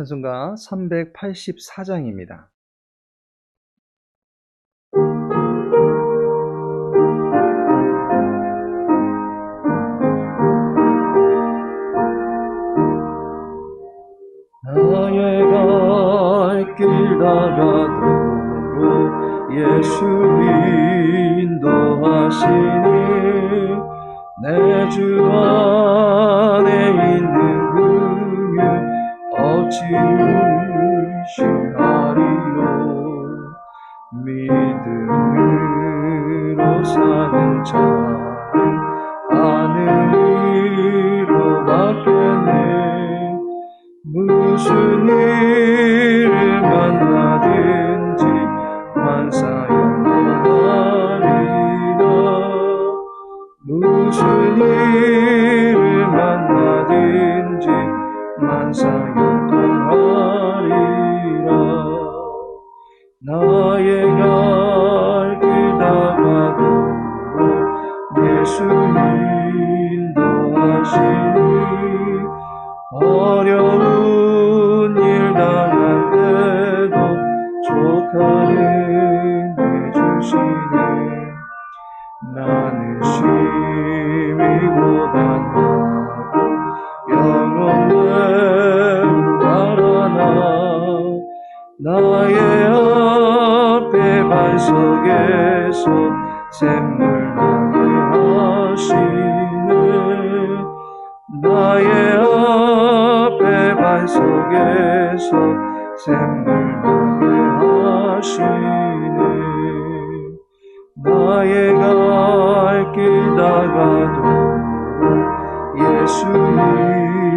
찬송가 384장입니다. 나의 갈길 다가도록 예수 인도하시니 내 주 안에 반석에서 샘물 나게 하시네 나의 앞에 반석에서 샘물 나게 하시네 나의 갈길 다가도록 예수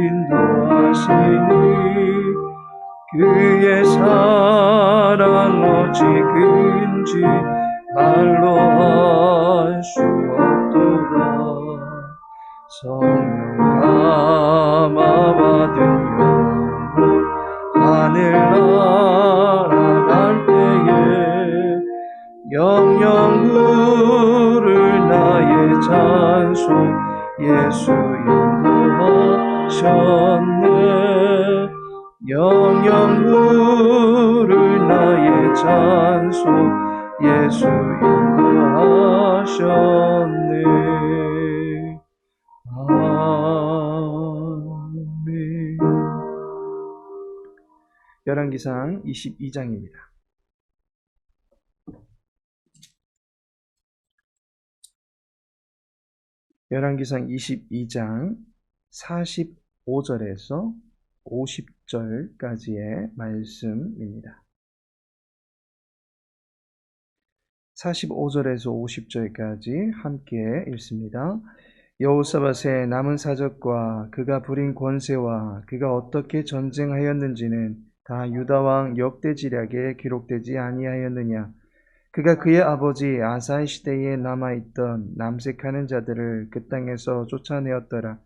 인도하시니 그의 사랑 어찌 큰지 말로 할 수 없도다 성령 열왕기상 22장입니다. 열왕기상 22장 45절에서 50절까지의 말씀입니다. 45절에서 50절까지 함께 읽습니다. 여호사밧의 남은 사적과 그가 부린 권세와 그가 어떻게 전쟁하였는지는 다 유다 왕 역대지략에 기록되지 아니하였느냐 그가 그의 아버지 아사의 시대에 남아있던 남색하는 자들을 그 땅에서 쫓아내었더라.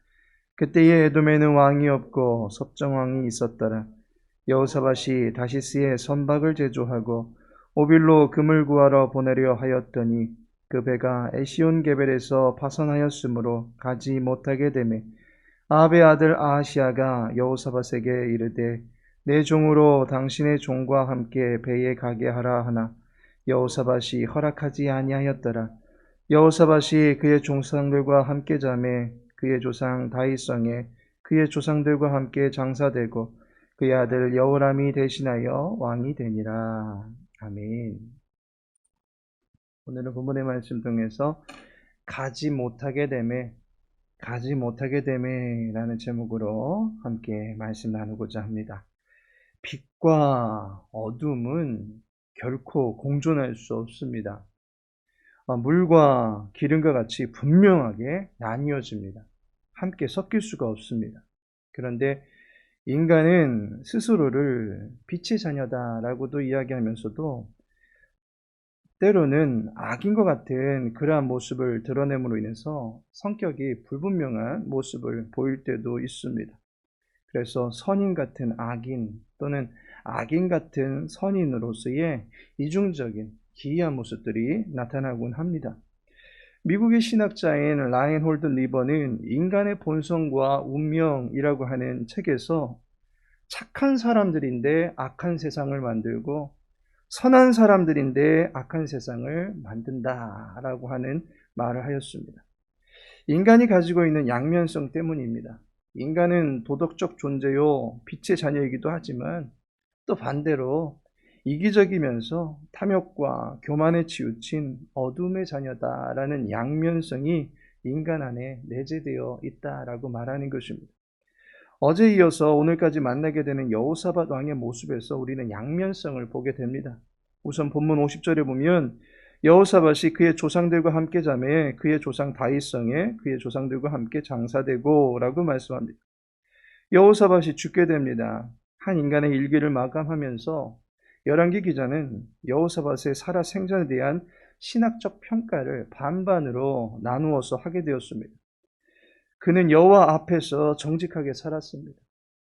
그때에 에돔에는 왕이 없고 섭정왕이 있었더라. 여호사밧이 다시스에 선박을 제조하고 오빌로 금을 구하러 보내려 하였더니 그 배가 에시온 게벨에서 파선하였으므로 가지 못하게 되매 아합의 아들 아하시아가 여호사밧에게 이르되 내 종으로 당신의 종과 함께 배에 가게 하라 하나 여호사밧이 허락하지 아니하였더라. 여호사밧이 그의 조상들과 함께 자매 그의 조상 다윗성에 그의 조상들과 함께 장사되고 그의 아들 여호람이 대신하여 왕이 되니라. 아멘. 오늘은 본문의 말씀 통해서 가지 못하게 되매 가지 못하게 되매라는 제목으로 함께 말씀 나누고자 합니다. 빛과 어둠은 결코 공존할 수 없습니다. 물과 기름과 같이 분명하게 나뉘어집니다. 함께 섞일 수가 없습니다. 그런데 인간은 스스로를 빛의 자녀다라고도 이야기하면서도 때로는 악인 것 같은 그러한 모습을 드러냄으로 인해서 성격이 불분명한 모습을 보일 때도 있습니다. 그래서 선인 같은 악인 또는 악인 같은 선인으로서의 이중적인 기이한 모습들이 나타나곤 합니다. 미국의 신학자인 라인 홀든 리버는 인간의 본성과 운명이라고 하는 책에서 착한 사람들인데 악한 세상을 만들고 선한 사람들인데 악한 세상을 만든다 라고 하는 말을 하였습니다. 인간이 가지고 있는 양면성 때문입니다. 인간은 도덕적 존재요, 빛의 자녀이기도 하지만 또 반대로 이기적이면서 탐욕과 교만에 치우친 어둠의 자녀다라는 양면성이 인간 안에 내재되어 있다라고 말하는 것입니다. 어제 이어서 오늘까지 만나게 되는 여호사밧 왕의 모습에서 우리는 양면성을 보게 됩니다. 우선 본문 50절에 보면 여호사밧이 그의 조상들과 함께 자매 그의 조상 다윗성에 그의 조상들과 함께 장사되고라고 말씀합니다. 여호사밧이 죽게 됩니다. 한 인간의 일기를 마감하면서 열왕기 기자는 여호사밧의 살아 생전에 대한 신학적 평가를 반반으로 나누어서 하게 되었습니다. 그는 여호와 앞에서 정직하게 살았습니다.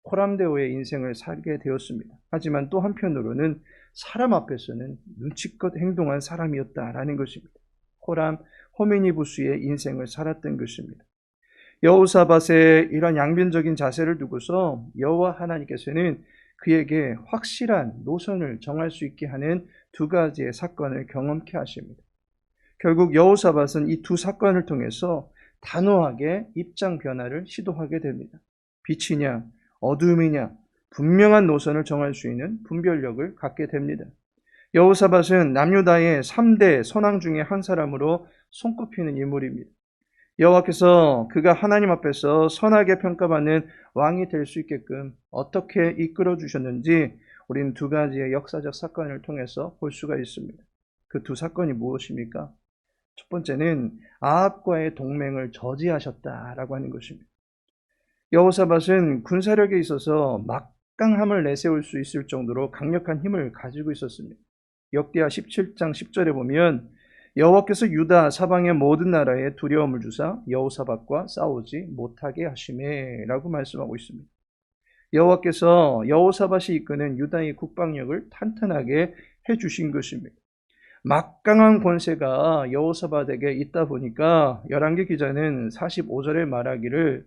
코람데오의 인생을 살게 되었습니다. 하지만 또 한편으로는 사람 앞에서는 눈치껏 행동한 사람이었다라는 것입니다. 호람 호미니부스의 인생을 살았던 것입니다. 여호사밧의 이런 양변적인 자세를 두고서 여호와 하나님께서는 그에게 확실한 노선을 정할 수 있게 하는 두 가지의 사건을 경험케 하십니다. 결국 여호사밧은 이 두 사건을 통해서 단호하게 입장 변화를 시도하게 됩니다. 빛이냐 어둠이냐 분명한 노선을 정할 수 있는 분별력을 갖게 됩니다. 여호사밧은 남유다의 3대 선왕 중의 한 사람으로 손꼽히는 인물입니다. 여호와께서 그가 하나님 앞에서 선하게 평가받는 왕이 될 수 있게끔 어떻게 이끌어 주셨는지 우리는 두 가지의 역사적 사건을 통해서 볼 수가 있습니다. 그 두 사건이 무엇입니까? 첫 번째는 아합과의 동맹을 저지하셨다라고 하는 것입니다. 여호사밧은 군사력에 있어서 막 강함을 내세울 수 있을 정도로 강력한 힘을 가지고 있었습니다. 역대하 17장 10절에 보면 여호와께서 유다 사방의 모든 나라에 두려움을 주사 여호사밧과 싸우지 못하게 하심에라고 말씀하고 있습니다. 여호와께서 여호사밧이 이끄는 유다의 국방력을 탄탄하게 해 주신 것입니다. 막강한 권세가 여호사밧에게 있다 보니까 열왕기 기자는 45절에 말하기를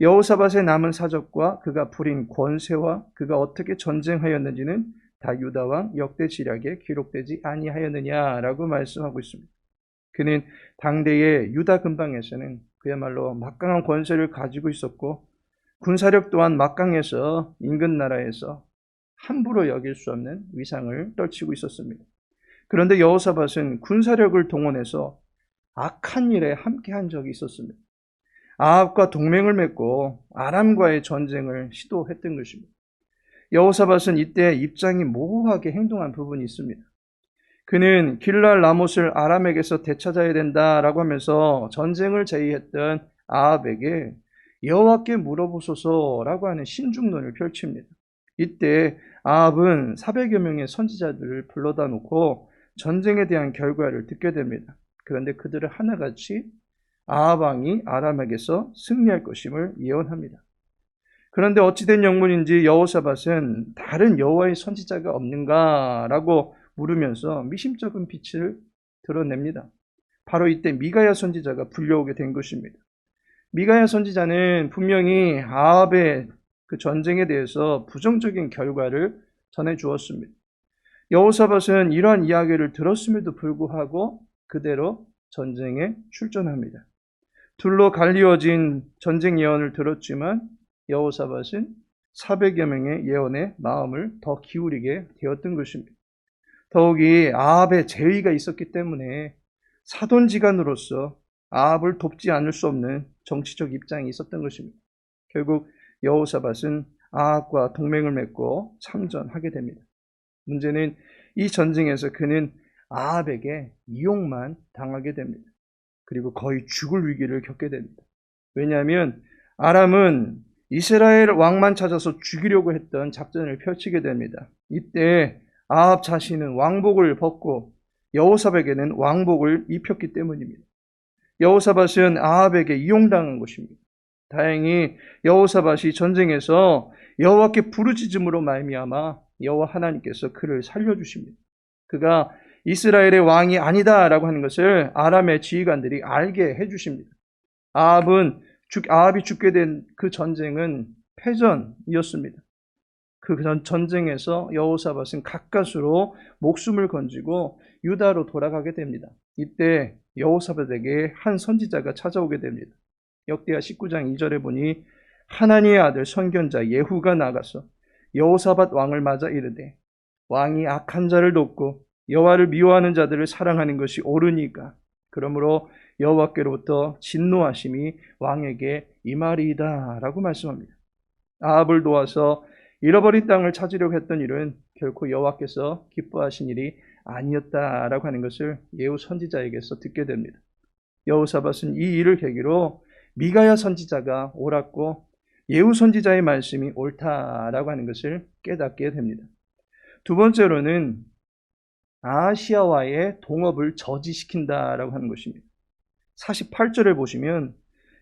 여호사밧의 남은 사적과 그가 부린 권세와 그가 어떻게 전쟁하였는지는 다 유다 왕 역대 지략에 기록되지 아니하였느냐라고 말씀하고 있습니다. 그는 당대의 유다 근방에서는 그야말로 막강한 권세를 가지고 있었고 군사력 또한 막강해서 인근 나라에서 함부로 여길 수 없는 위상을 떨치고 있었습니다. 그런데 여호사밧은 군사력을 동원해서 악한 일에 함께한 적이 있었습니다. 아합과 동맹을 맺고 아람과의 전쟁을 시도했던 것입니다. 여호사밧은 이때 입장이 모호하게 행동한 부분이 있습니다. 그는 길랄 라못을 아람에게서 되찾아야 된다라고 하면서 전쟁을 제의했던 아합에게 여호와께 물어보소서라고 하는 신중론을 펼칩니다. 이때 아합은 400여 명의 선지자들을 불러다 놓고 전쟁에 대한 결과를 듣게 됩니다. 그런데 그들을 하나같이 아합왕이 아람에게서 승리할 것임을 예언합니다. 그런데 어찌된 영문인지 여호사밧은 다른 여호와의 선지자가 없는가라고 물으면서 미심쩍은 빛을 드러냅니다. 바로 이때 미가야 선지자가 불려오게 된 것입니다. 미가야 선지자는 분명히 아합의 그 전쟁에 대해서 부정적인 결과를 전해 주었습니다. 여호사밧은 이러한 이야기를 들었음에도 불구하고 그대로 전쟁에 출전합니다. 둘로 갈리어진 전쟁 예언을 들었지만 여호사밧은 400여 명의 예언에 마음을 더 기울이게 되었던 것입니다. 더욱이 아합의 제의가 있었기 때문에 사돈지간으로서 아합을 돕지 않을 수 없는 정치적 입장이 있었던 것입니다. 결국 여호사밧은 아합과 동맹을 맺고 참전하게 됩니다. 문제는 이 전쟁에서 그는 아합에게 이용만 당하게 됩니다. 그리고 거의 죽을 위기를 겪게 됩니다. 왜냐하면 아람은 이스라엘 왕만 찾아서 죽이려고 했던 작전을 펼치게 됩니다. 이때 아합 자신은 왕복을 벗고 여호사밧에게는 왕복을 입혔기 때문입니다. 여호사밧은 아합에게 이용당한 것입니다. 다행히 여호사밧이 전쟁에서 여호와께 부르짖음으로 말미암아 여호와 하나님께서 그를 살려주십니다. 그가 이스라엘의 왕이 아니다라고 하는 것을 아람의 지휘관들이 알게 해주십니다. 아합은 죽, 아합이 죽게 된 그 전쟁은 패전이었습니다. 그 전- 전쟁에서 여호사밧은 가까스로 목숨을 건지고 유다로 돌아가게 됩니다. 이때 여호사밧에게 한 선지자가 찾아오게 됩니다. 역대하 19장 2절에 보니 하나님의 아들 선견자 예후가 나가서 여호사밧 왕을 맞아 이르되 왕이 악한 자를 돕고 여호와를 미워하는 자들을 사랑하는 것이 옳으니까 그러므로 여호와께로부터 진노하심이 왕에게 이말이다라고 말씀합니다. 아합을 도와서 잃어버린 땅을 찾으려고 했던 일은 결코 여호와께서 기뻐하신 일이 아니었다라고 하는 것을 예후 선지자에게서 듣게 됩니다. 여호사밧은 이 일을 계기로 미가야 선지자가 옳았고 예후 선지자의 말씀이 옳다라고 하는 것을 깨닫게 됩니다. 두 번째로는 아시아와의 동업을 저지시킨다라고 하는 것입니다. 48절을 보시면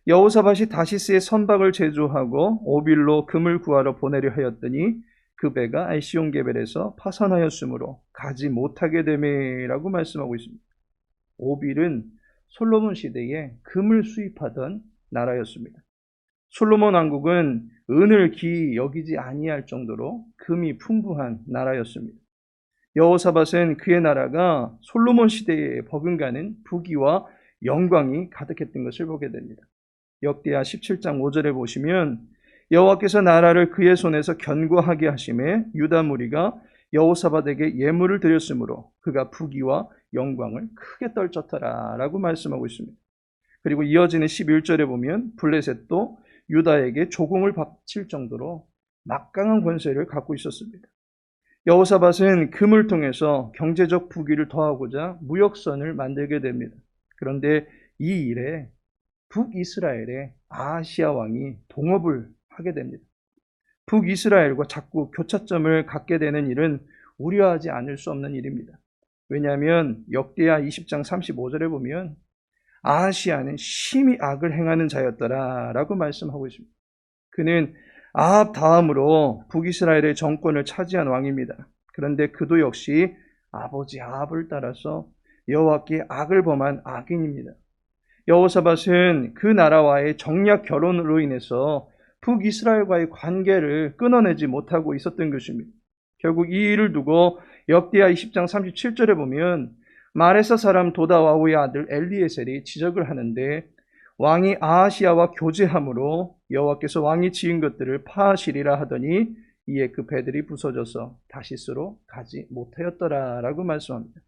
여호사밧이 다시스의 선박을 제조하고 오빌로 금을 구하러 보내려 하였더니 그 배가 알시온 게벨에서 파산하였으므로 가지 못하게 되매라고 말씀하고 있습니다. 오빌은 솔로몬 시대에 금을 수입하던 나라였습니다. 솔로몬 왕국은 은을 기 여기지 아니할 정도로 금이 풍부한 나라였습니다. 여호사밧은 그의 나라가 솔로몬 시대에 버금가는 부귀와 영광이 가득했던 것을 보게 됩니다. 역대하 17장 5절에 보시면 여호와께서 나라를 그의 손에서 견고하게 하심에 유다 무리가 여호사밧에게 예물을 드렸으므로 그가 부귀와 영광을 크게 떨쳤더라라고 말씀하고 있습니다. 그리고 이어지는 11절에 보면 블레셋도 유다에게 조공을 바칠 정도로 막강한 권세를 갖고 있었습니다. 여호사밧은 금을 통해서 경제적 부귀를 더하고자 무역선을 만들게 됩니다. 그런데 이 일에 북이스라엘의 아시아 왕이 동업을 하게 됩니다. 북이스라엘과 자꾸 교차점을 갖게 되는 일은 우려하지 않을 수 없는 일입니다. 왜냐하면 역대하 20장 35절에 보면 아시아는 심히 악을 행하는 자였더라 라고 말씀하고 있습니다. 그는 아합 다음으로 북이스라엘의 정권을 차지한 왕입니다. 그런데 그도 역시 아버지 아합을 따라서 여호와께 악을 범한 악인입니다. 여호사밧은 그 나라와의 정략 결혼으로 인해서 북이스라엘과의 관계를 끊어내지 못하고 있었던 것입니다. 결국 이 일을 두고 역대하 20장 37절에 보면 마레사 사람 도다와우의 아들 엘리에셀이 지적을 하는데 왕이 아하시아와 교제함으로 여호와께서 왕이 지은 것들을 파하시리라 하더니 이에 그 배들이 부서져서 다시스로 가지 못하였더라라고 말씀합니다.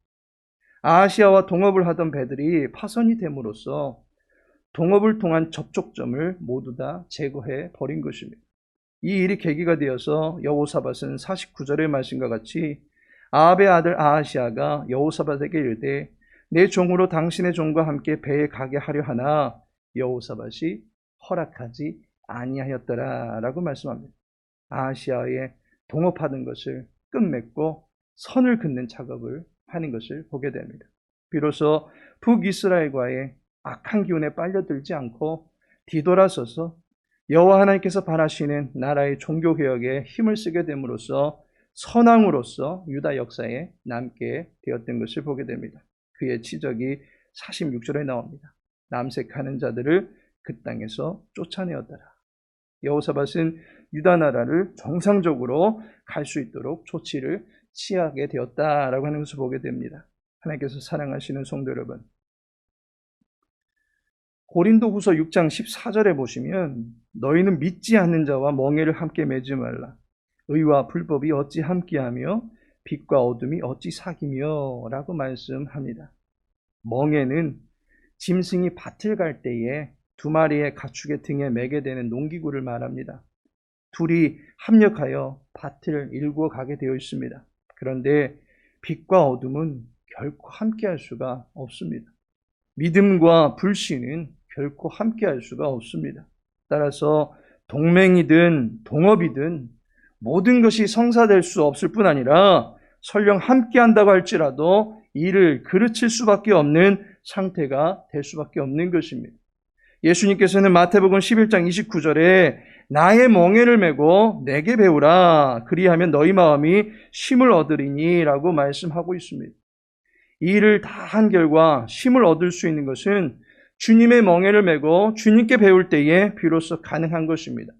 아시아와 동업을 하던 배들이 파손이 됨으로써 동업을 통한 접촉점을 모두 다 제거해 버린 것입니다. 이 일이 계기가 되어서 여호사밧은 49절의 말씀과 같이 아합의 아들 아하시아가 여호사밧에게 이르되 내 종으로 당신의 종과 함께 배에 가게 하려 하나 여호사밧이 허락하지 아니하였더라라고 말씀합니다. 아시아에 동업하는 것을 끝맺고 선을 긋는 작업을 하는 것을 보게 됩니다. 비로소 북이스라엘과의 악한 기운에 빨려들지 않고 뒤돌아서서 여호와 하나님께서 바라시는 나라의 종교 개혁에 힘을 쓰게 됨으로써 선왕으로서 유다 역사에 남게 되었던 것을 보게 됩니다. 그의 치적이 46절에 나옵니다. 남색하는 자들을 그 땅에서 쫓아내었더라. 여호사밧은 유다 나라를 정상적으로 갈 수 있도록 조치를 취하게 되었다라고 하는 것을 보게 됩니다. 하나님께서 사랑하시는 성도 여러분. 고린도후서 6장 14절에 보시면 너희는 믿지 않는 자와 멍에를 함께 매지 말라. 의와 불법이 어찌 함께하며 빛과 어둠이 어찌 사귀며 라고 말씀합니다. 멍에는 짐승이 밭을 갈 때에 두 마리의 가축의 등에 매게 되는 농기구를 말합니다. 둘이 합력하여 밭을 일구어 가게 되어 있습니다. 그런데 빛과 어둠은 결코 함께할 수가 없습니다. 믿음과 불신은 결코 함께할 수가 없습니다. 따라서 동맹이든 동업이든 모든 것이 성사될 수 없을 뿐 아니라 설령 함께한다고 할지라도 이를 그르칠 수밖에 없는 상태가 될 수밖에 없는 것입니다. 예수님께서는 마태복음 11장 29절에 나의 멍에를 메고 내게 배우라 그리하면 너희 마음이 쉼을 얻으리니라고 말씀하고 있습니다. 이 일을 다 한 결과 쉼을 얻을 수 있는 것은 주님의 멍에를 메고 주님께 배울 때에 비로소 가능한 것입니다.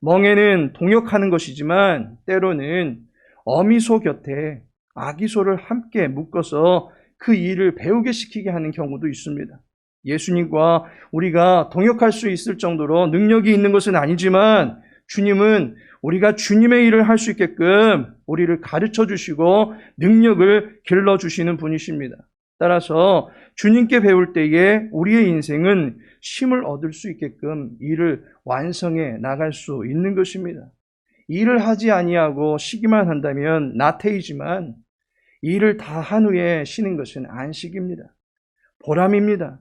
멍에는 동역하는 것이지만 때로는 어미소 곁에 아기소를 함께 묶어서 그 일을 배우게 시키게 하는 경우도 있습니다. 예수님과 우리가 동역할 수 있을 정도로 능력이 있는 것은 아니지만 주님은 우리가 주님의 일을 할 수 있게끔 우리를 가르쳐 주시고 능력을 길러 주시는 분이십니다. 따라서 주님께 배울 때에 우리의 인생은 힘을 얻을 수 있게끔 일을 완성해 나갈 수 있는 것입니다. 일을 하지 아니하고 쉬기만 한다면 나태이지만 일을 다 한 후에 쉬는 것은 안식입니다. 보람입니다.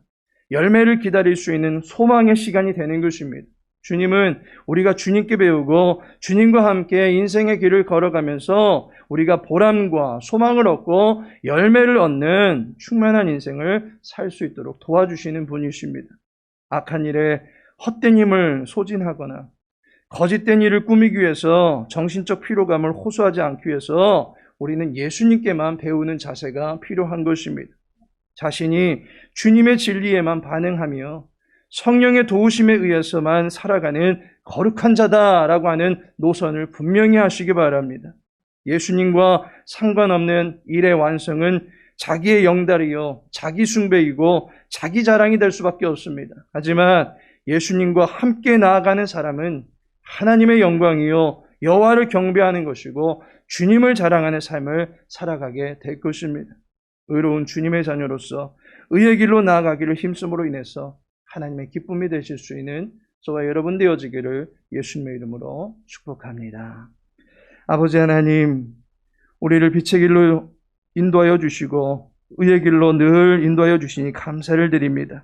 열매를 기다릴 수 있는 소망의 시간이 되는 것입니다. 주님은 우리가 주님께 배우고 주님과 함께 인생의 길을 걸어가면서 우리가 보람과 소망을 얻고 열매를 얻는 충만한 인생을 살 수 있도록 도와주시는 분이십니다. 악한 일에 헛된 힘을 소진하거나 거짓된 일을 꾸미기 위해서 정신적 피로감을 호소하지 않기 위해서 우리는 예수님께만 배우는 자세가 필요한 것입니다. 자신이 주님의 진리에만 반응하며 성령의 도우심에 의해서만 살아가는 거룩한 자다라고 하는 노선을 분명히 하시기 바랍니다. 예수님과 상관없는 일의 완성은 자기의 영달이요, 자기 숭배이고 자기 자랑이 될 수밖에 없습니다. 하지만 예수님과 함께 나아가는 사람은 하나님의 영광이요, 여호와를 경배하는 것이고 주님을 자랑하는 삶을 살아가게 될 것입니다. 의로운 주님의 자녀로서 의의 길로 나아가기를 힘쓰므로 인해서 하나님의 기쁨이 되실 수 있는 저와 여러분 되어지기를 예수님의 이름으로 축복합니다. 아버지 하나님, 우리를 빛의 길로 인도하여 주시고 의의 길로 늘 인도하여 주시니 감사를 드립니다.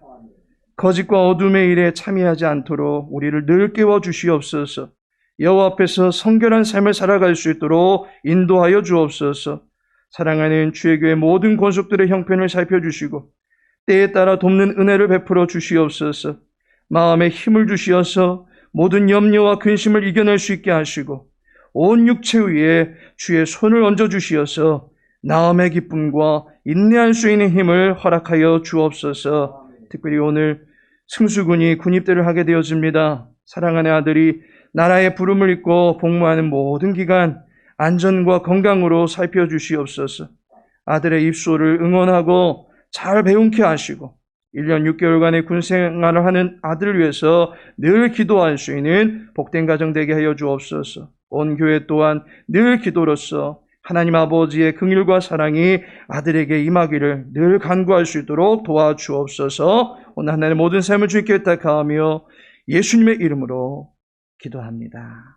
거짓과 어둠의 일에 참여하지 않도록 우리를 늘 깨워 주시옵소서. 여호와 앞에서 성결한 삶을 살아갈 수 있도록 인도하여 주옵소서. 사랑하는 주의 교회 모든 권속들의 형편을 살펴주시고 때에 따라 돕는 은혜를 베풀어 주시옵소서. 마음에 힘을 주시어서 모든 염려와 근심을 이겨낼 수 있게 하시고 온 육체 위에 주의 손을 얹어 주시어서 나음의 기쁨과 인내할 수 있는 힘을 허락하여 주옵소서. 특별히 오늘 승수군이 군입대를 하게 되어집니다. 사랑하는 아들이 나라의 부름을 입고 복무하는 모든 기간 안전과 건강으로 살펴주시옵소서. 아들의 입소를 응원하고 잘 배운케 하시고 1년 6개월간의 군 생활을 하는 아들을 위해서 늘 기도할 수 있는 복된 가정 되게 하여 주옵소서. 온 교회 또한 늘 기도로서 하나님 아버지의 긍휼과 사랑이 아들에게 임하기를 늘 간구할 수 있도록 도와주옵소서. 오늘 하나님의 모든 삶을 주님께 택하며 예수님의 이름으로 기도합니다.